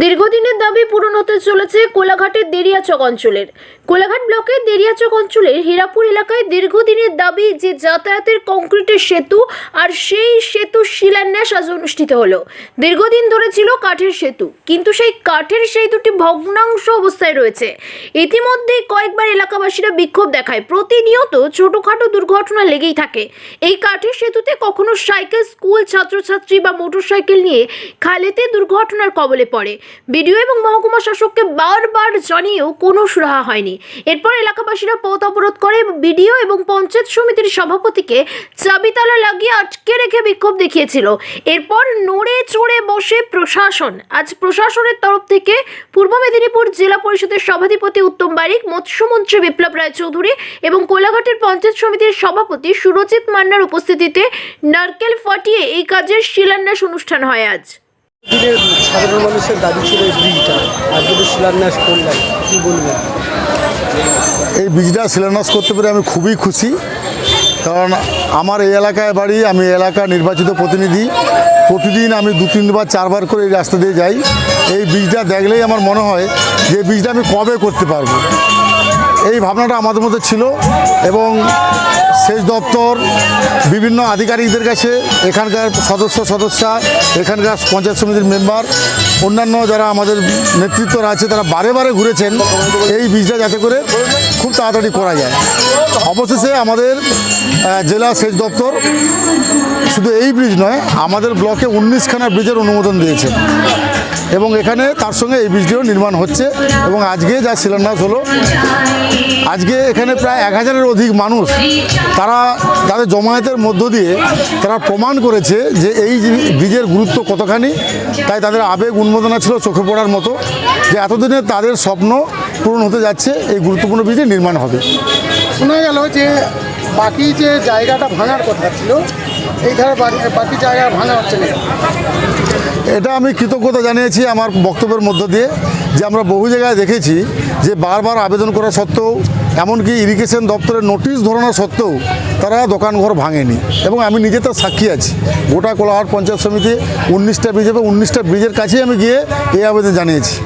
দীর্ঘদিনের দাবি পূরণ হতে চলেছে কোলাঘাটের দেরিয়াচক অঞ্চলের। কোলাঘাট ব্লকের দেরিয়াচক অঞ্চলের হীরাপুর এলাকায় দীর্ঘদিনের দাবি যে যাতায়াতের কংক্রিটের সেতু আর সেই সেতু শিলান্যাস আজ অনুষ্ঠিত হলো। দীর্ঘদিন ধরে ছিল কাঠের সেতু, কিন্তু সেই কাঠের সেতুটি ভগ্নাংশ অবস্থায় রয়েছে। ইতিমধ্যে কয়েকবার এলাকাবাসীরা বিক্ষোভ দেখায়। প্রতিনিয়ত ছোটোখাটো দুর্ঘটনা লেগেই থাকে। এই কাঠের সেতুতে কখনো সাইকেল, স্কুল, ছাত্রছাত্রী বা মোটরসাইকেল নিয়ে খালেতে দুর্ঘটনার কবলে পড়ে। বিডিও এবং মহকুমা শাসককে বারবার জানিয়েও কোনো সুরাহা হয়নি। এরপর এলাকাবাসীরা পথ অবরোধ করে বিডিও এবং পঞ্চায়েত সমিতির সভাপতিকে চাবিতালা লাগিয়ে আটকে রেখে বিক্ষোভ দেখিয়েছিল। এরপর নড়ে চড়ে বসে প্রশাসন। আজ প্রশাসনের তরফ থেকে পূর্ব মেদিনীপুর জেলা পরিষদের সভাধিপতি উত্তম বারিক, মৎস্যমন্ত্রী বিপ্লব রায় চৌধুরী এবং কোলাঘাটের পঞ্চায়েত সমিতির সভাপতি সুরজিৎ মান্নার উপস্থিতিতে নারকেল ফাটিয়ে এই কাজের শিলান্যাস অনুষ্ঠান হয় আজ। দিনের সাধারণ মানুষের দাবি ছিল এই ব্রিজটা, আর যদি শিলান্যাস করলেন। কী বলবেন? এই বীজটা শিলান্যাস করতে পেরে আমি খুবই খুশি। কারণ আমার এই এলাকায় বাড়ি, আমি এই এলাকার নির্বাচিত প্রতিনিধি। প্রতিদিন আমি দু, তিনবার, চারবার করে এই রাস্তা দিয়ে যাই। এই বীজটা দেখলেই আমার মনে হয় যে বীজটা আমি কবে করতে পারব। এই ভাবনাটা আমাদের মধ্যে ছিল এবং সেচ দপ্তর, বিভিন্ন আধিকারিকদের কাছে এখানকার সদস্য, সদস্যা, এখানকার পঞ্চায়েত সমিতির মেম্বার, অন্যান্য যারা আমাদের নেতৃত্বরা আছে, তারা বারে বারে ঘুরেছেন এই বীজটা যাতে করে খুব তাড়াতাড়ি করা যায়। অবশেষে আমাদের জেলা সেচ দপ্তর শুধু এই ব্রিজ নয়, আমাদের ব্লকে উনিশখানা ব্রিজের অনুমোদন দিয়েছে। এবং এখানে তার সঙ্গে এই ব্রিজটিও নির্মাণ হচ্ছে এবং আজকে যা শিলান্যাস হলো, আজকে এখানে প্রায় এক হাজারের অধিক মানুষ তারা তাদের জমায়েতের মধ্য দিয়ে তারা প্রমাণ করেছে যে এই ব্রিজের গুরুত্ব কতখানি, তাই তাদের আবেগ উন্মোদনা ছিল চোখে পড়ার মতো যে এতদিনে তাদের স্বপ্ন পূরণ হতে যাচ্ছে, এই গুরুত্বপূর্ণ ব্রিজের নির্মাণ হবে। শোনা গেল যে বাকি যে জায়গাটা ভাঙার কথা ছিল এই ধারে বাকি- জায়গা ভাঙা হচ্ছে না। এটা আমি কৃতজ্ঞতা জানিয়েছি আমার বক্তব্যের মধ্য দিয়ে যে আমরা বহু জায়গায় দেখেছি যে বারবার আবেদন করা সত্ত্বেও, এমনকি ইরিগেশন দপ্তরের নোটিশ ধরানো সত্ত্বেও তারা দোকানঘর ভাঙেনি। এবং আমি নিজে তার সাক্ষী আছি। গোটা কোলাহাট পঞ্চায়েত সমিতি উনিশটা ব্রিজ এবং উনিশটা ব্রিজের কাছেই আমি গিয়ে এই আবেদন জানিয়েছি।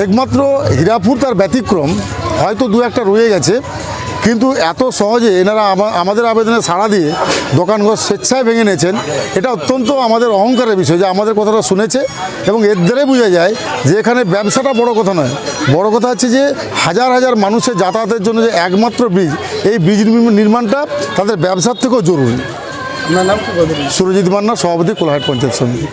একমাত্র হীরাপুর তার ব্যতিক্রম, হয়তো দু একটা রয়ে গেছে। কিন্তু এত সহজে এনারা আমাদের আবেদনে সাড়া দিয়ে দোকানঘর স্বেচ্ছায় ভেঙে নিয়েছেন এটা অত্যন্ত আমাদের অহংকারের বিষয় যে আমাদের কথাটা শুনেছে এবং এর দ্বারাই বোঝা যায় যে এখানে ব্যবসাটা বড় কথা নয়। বড় কথা হচ্ছে যে হাজার হাজার মানুষের যাতায়াতের জন্য যে একমাত্র ব্রিজ এই ব্রিজ নির্মাণটা তাদের ব্যবসার থেকেও জরুরি। আপনার নাম সুরজিৎ মান্না সভাপতি কোলাহাট পঞ্চায়েত সমিতি।